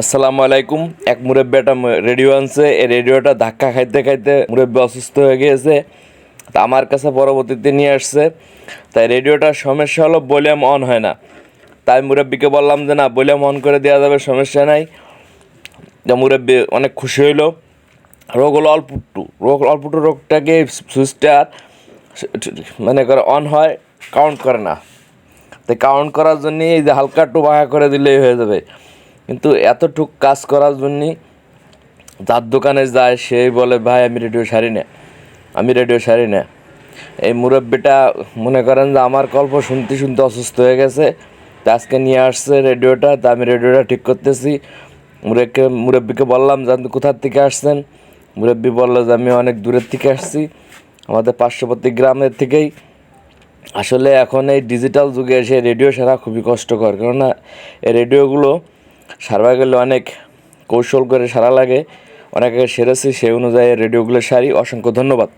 আসসালামু আলাইকুম। এক মুরব্বী একটা রেডিও আনছে। এই রেডিওটা ধাক্কা খাইতে খাইতে মুরব্বী অসুস্থ হয়ে গিয়েছে। তা আমার কাছে পরবর্তীতে নিয়ে আসছে। তাই রেডিওটার সমস্যা হলো ভলিউম অন হয় না। তাই মুরব্বীকে বললাম যে, না ভলিউম অন করে দেওয়া যাবে, সমস্যা নাই। তা মুরব্বী অনেক খুশি হইল। রোগ হলো অল্প একটু রোগ অল্প একটু রোগটাকে সুইচটা মানে করে অন হয় কাউন্ট করে না। তাই কাউন্ট করার জন্য এই যে হালকা একটু বাঁকা করে দিলেই হয়ে যাবে। কিন্তু এতটুক কাজ করার জন্যে যার দোকানে যায়, সেই বলে, ভাই, আমি রেডিও সারি না। আমি রেডিও সারি না। এই মুরব্বিটা মনে করেন যে, আমার গল্প শুনতে শুনতে অসুস্থ হয়ে গেছে, তা আজকে নিয়ে আসছে রেডিওটা, তা আমি রেডিওটা ঠিক করতেছি। মুরব্বীকে মুরব্বীকে বললাম যে কোথার থেকে আসছেন? মুরব্বী বলল যে, আমি অনেক দূরের থেকে আসছি, আমাদের পার্শ্ববর্তী গ্রামের থেকেই। আসলে এখন এই ডিজিটাল যুগে এসে রেডিও সারা খুবই কষ্টকর। কেননা এই রেডিওগুলো সারবা গেলে অনেক কৌশল করে সারা লাগে। অনেকে সেরেছি, সেই অনুযায়ী রেডিওগুলো সারি। অসংখ্য ধন্যবাদ।